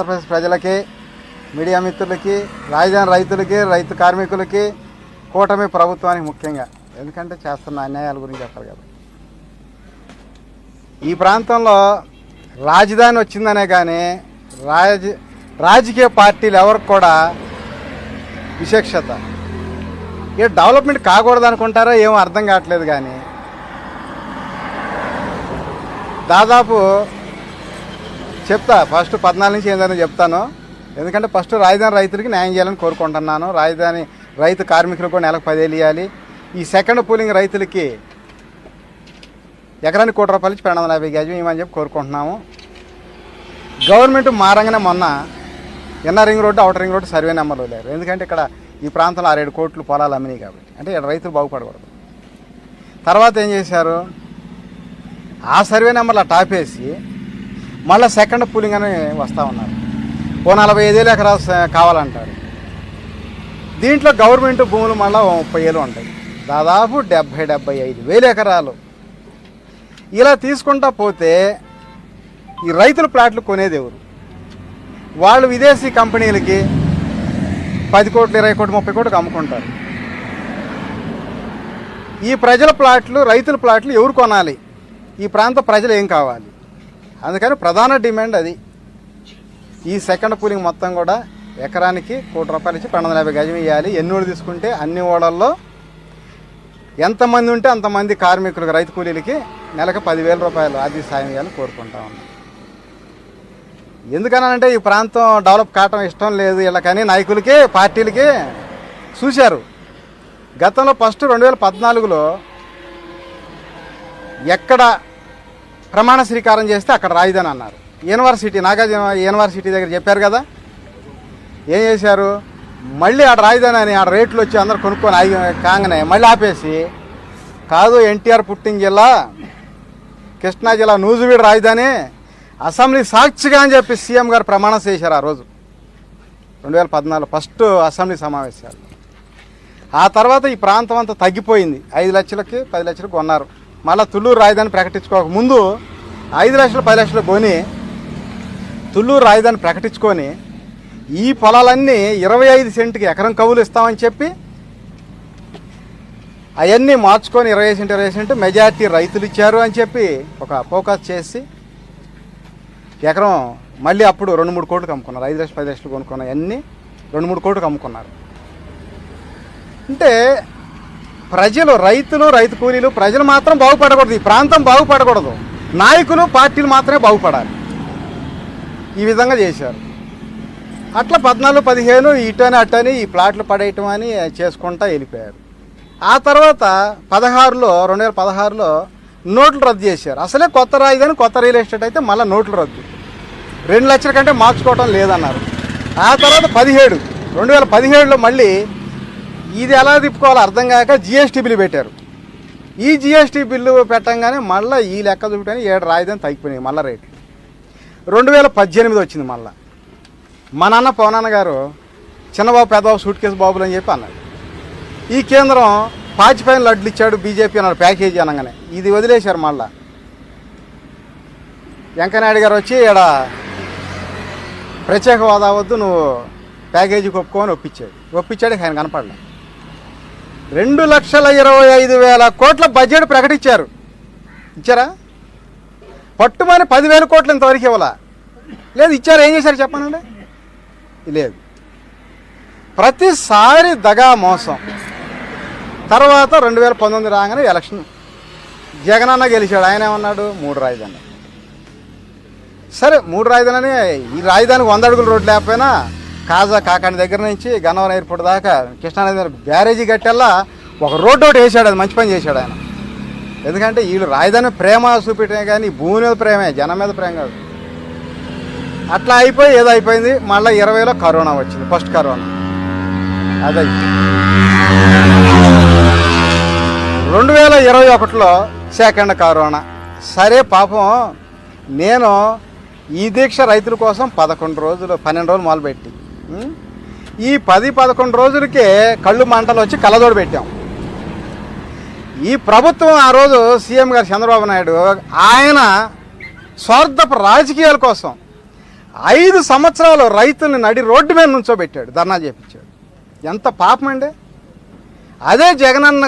ఆంధ్రప్రదేశ్ ప్రజలకి మీడియా మిత్రులకి రాజధాని రైతులకి రైతు కార్మికులకి కూటమి ప్రభుత్వానికి ముఖ్యంగా. ఎందుకంటే చేస్తున్న అన్యాయాల గురించి చెప్పాలి కదా. ఈ ప్రాంతంలో రాజధాని వచ్చిందనే కానీ రాజ రాజకీయ పార్టీలు ఎవరికి కూడా విశేషత ఇక డెవలప్మెంట్ కాకూడదు అనుకుంటారో ఏమో అర్థం కావట్లేదు కానీ దాదాపు చెప్తా ఫస్ట్ పద్నాలుగు నుంచి ఏందని చెప్తాను. ఎందుకంటే ఫస్ట్ రాజధాని రైతులకి న్యాయం చేయాలని కోరుకుంటున్నాను. రాజధాని రైతు కార్మికులకు కూడా నెలకు పదేలు ఇవ్వాలి ఈ సెకండ్ పూలింగ్ రైతులకి ఎకరానికి కోటి రూపాయలు ఇచ్చి రెండు వందల యాభై గజం ఇవ్వమని చెప్పి కోరుకుంటున్నాము. గవర్నమెంట్ మారంగానే మొన్న inner ring road outer ring road survey నెంబర్లు లేరు ఎందుకంటే ఇక్కడ ఈ ప్రాంతంలో ఆరేడు కోట్లు పొలాలు అమ్మినాయి కాబట్టి. అంటే ఇక్కడ రైతులు బాగుపడకూడదు. తర్వాత ఏం చేశారు? ఆ సర్వే నెంబర్లు టాపేసి మళ్ళీ సెకండ్ పూలింగ్ అని వస్తూ ఉన్నారు. ఓ నలభై ఐదేళ్ళు ఎకరాలు కావాలంటారు. దీంట్లో గవర్నమెంట్ భూములు మళ్ళీ ముప్పై ఏళ్ళు ఉంటాయి. దాదాపు డెబ్భై డెబ్భై ఐదు వేలు ఎకరాలు. ఇలా తీసుకుంటా పోతే ఈ రైతుల ప్లాట్లు కొనేది ఎవరు? వాళ్ళు విదేశీ కంపెనీలకి పది కోట్లు ఇరవై కోట్లు ముప్పై కోట్లు అమ్ముకుంటారు. ఈ ప్రజల ప్లాట్లు రైతుల ప్లాట్లు ఎవరు కొనాలి? ఈ ప్రాంత ప్రజలు ఏం కావాలి? అందుకని ప్రధాన డిమాండ్ అది. ఈ సెకండ్ పూలింగ్ మొత్తం కూడా ఎకరానికి కోటి రూపాయలు ఇచ్చి రెండు వందల యాభై గజం ఇవ్వాలి ఎన్ని తీసుకుంటే అన్ని ఓళ్ళల్లో ఎంతమంది ఉంటే అంతమంది కార్మికులకు రైతు కూలీలకి నెలకు పదివేల రూపాయలు ఆర్థిక సాయం ఇవ్వాలని కోరుకుంటా ఉన్నాం. ఎందుకనంటే ఈ ప్రాంతం డెవలప్ కావటం ఇష్టం లేదు వీళ్ళకని నాయకులకి పార్టీలకి చూశారు. గతంలో ఫస్ట్ రెండు వేల పద్నాలుగులో ఎక్కడ ప్రమాణ స్వీకారం చేస్తే అక్కడ రాయిదని అన్నారు. యూనివర్సిటీ నాగార్జున యూనివర్సిటీ దగ్గర చెప్పారు కదా? ఏం చేశారు? మళ్ళీ ఆడ రాయిదని అని ఆడ రేట్లు వచ్చి అందరు కొనుక్కొని ఆగి కాగానే మళ్ళీ ఆపేసి కాదు ఎన్టీఆర్ పుట్టిన జిల్లా కృష్ణా జిల్లా నూజువీడు రాజధాని అసెంబ్లీ సాక్షిగా అని చెప్పి సీఎం గారు ప్రమాణం చేశారు ఆ రోజు. రెండు వేల పద్నాలుగు ఫస్ట్ అసెంబ్లీ సమావేశాలు. ఆ తర్వాత ఈ ప్రాంతం అంతా తగ్గిపోయింది. ఐదు లక్షలకి పది లక్షలకు కొన్నారు. మళ్ళీ తుళ్ళూరు రాజధాని ప్రకటించుకోక ముందు ఐదు లక్షలు పది లక్షలు కొని తుళ్ళూరు రాజధాని ప్రకటించుకొని ఈ పొలాలన్నీ ఇరవై ఐదు సెంట్కి ఎకరం కవులు ఇస్తామని చెప్పి అవన్నీ మార్చుకొని ఇరవై సెంట్ ఇరవై సెంట్ మెజార్టీ రైతులు ఇచ్చారు అని చెప్పి ఒక ఫోకస్ చేసి ఎకరం మళ్ళీ అప్పుడు రెండు మూడు కోట్లు అమ్ముకున్నారు ఐదు లక్షలు పది లక్షలు కొనుక్కున్నాయి అన్నీ రెండు మూడు కోట్లు అమ్ముకున్నారు అంటే ప్రజలు రైతులు రైతు కూలీలు ప్రజలు మాత్రం బాగుపడకూడదు. ఈ ప్రాంతం బాగుపడకూడదు. నాయకులు పార్టీలు మాత్రమే బాగుపడాలి. ఈ విధంగా చేశారు. అట్లా పద్నాలుగు పదిహేను ఇటని అటని ఈ ప్లాట్లు పడేయటం అని చేసుకుంటా వెళ్ళిపోయారు. ఆ తర్వాత పదహారులో రెండు వేల పదహారులో నోట్లు రద్దు చేశారు. అసలే కొత్త రాజధాని కొత్త రియల్ ఎస్టేట్ అయితే మళ్ళీ నోట్లు రద్దు. రెండు లక్షల కంటే మార్చుకోవటం లేదన్నారు. ఆ తర్వాత పదిహేడు రెండు వేల పదిహేడులో మళ్ళీ ఇది ఎలా తిప్పుకోవాలో అర్థం కాక జిఎస్టీ బిల్లు పెట్టారు. ఈ జిఎస్టీ బిల్లు పెట్టంగానే మళ్ళీ ఈ లెక్క చూపటానికి ఏడు రాజధాని తగ్గిపోయినాయి మళ్ళీ రేటు. రెండు వేల పద్దెనిమిది వచ్చింది మళ్ళీ. మా నాన్న పవనాన్న గారు చిన్నబాబు పెద్దబాబు సూట్ కేసు బాబులు అని చెప్పి అన్నాడు ఈ కేంద్రం పాచిపైన లడ్లు ఇచ్చాడు బీజేపీ అన్నాడు ప్యాకేజీ అనగానే. ఇది వదిలేశారు మళ్ళా. వెంకయ్యనాయుడు గారు వచ్చి ఇక్కడ ప్రత్యేక హోదా వద్దు నువ్వు ప్యాకేజీకి ఒప్పుకోని ఒప్పించాడు. ఒప్పించాడు ఆయన కనపడలేదు రెండు లక్షల ఇరవై ఐదు వేల కోట్ల బడ్జెట్ ప్రకటించారు. ఇచ్చారా? పట్టుమని పదివేల కోట్లు ఇంతవరకు ఇవ్వాలా? లేదు ఇచ్చారు. ఏం చేశారు చెప్పానండి? లేదు. ప్రతిసారి దగా మోసం. తర్వాత రెండు వేల పంతొమ్మిది రాగానే ఎలక్షన్. జగనన్న గెలిచాడు. ఆయన ఏమన్నాడు? మూడు రాజధాని. సరే మూడు రాజధాని ఈ రాజధానికి వంద అడుగుల రోడ్డు లేకపోయినా కాజా కాకాని దగ్గర నుంచి గన్నవరం ఎయిర్పోర్ట్ దాకా కృష్ణానది దగ్గర బ్యారేజీ కట్టెల్లా ఒక రోడ్డు ఒకటి వేసాడు అది మంచి పని చేశాడు ఆయన. ఎందుకంటే వీళ్ళు రాజధాని ప్రేమ చూపెట్టే కానీ భూమి మీద ప్రేమే జనం మీద ప్రేమ కాదు. అట్లా అయిపోయి ఏదో అయిపోయింది మళ్ళీ ఇరవైలో కరోనా వచ్చింది ఫస్ట్ కరోనా. అదే. రెండు వేల ఇరవై ఒకటిలో సెకండ్ కరోనా. సరే పాపం నేను ఈ దీక్ష రైతుల కోసం పదకొండు రోజులు పన్నెండు రోజులు మొదలుపెట్టి. ఈ పది పదకొండు రోజులకే కళ్ళు మంటలు వచ్చి కళ్ళజోడు పెట్టాం. ఈ ప్రభుత్వం ఆ రోజు సీఎం గారు చంద్రబాబు నాయుడు ఆయన స్వార్థపు రాజకీయాల కోసం ఐదు సంవత్సరాలు రైతుల్ని నడి రోడ్డు మీద నుంచోబెట్టాడు ధర్నా చేపించాడు. ఎంత పాపం అండి. అదే జగనన్న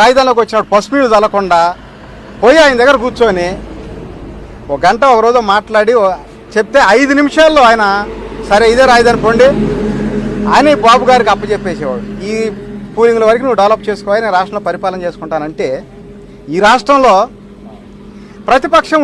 రాజధానిలోకి వచ్చినాడు పసుపు నీళ్ళు చల్లకుండా పోయి ఆయన దగ్గర కూర్చొని ఒక గంట ఒక రోజు మాట్లాడి చెప్తే ఐదు నిమిషాల్లో ఆయన సరే ఇదే రాజధాని పోండి. అని బాబు గారికి అప్పచెప్పేసేవాడు. ఈ పూలింగ్ల వరకు నువ్వు డెవలప్ చేసుకోవాలి నేను రాష్ట్రంలో పరిపాలన చేసుకుంటానంటే ఈ రాష్ట్రంలో ప్రతిపక్షం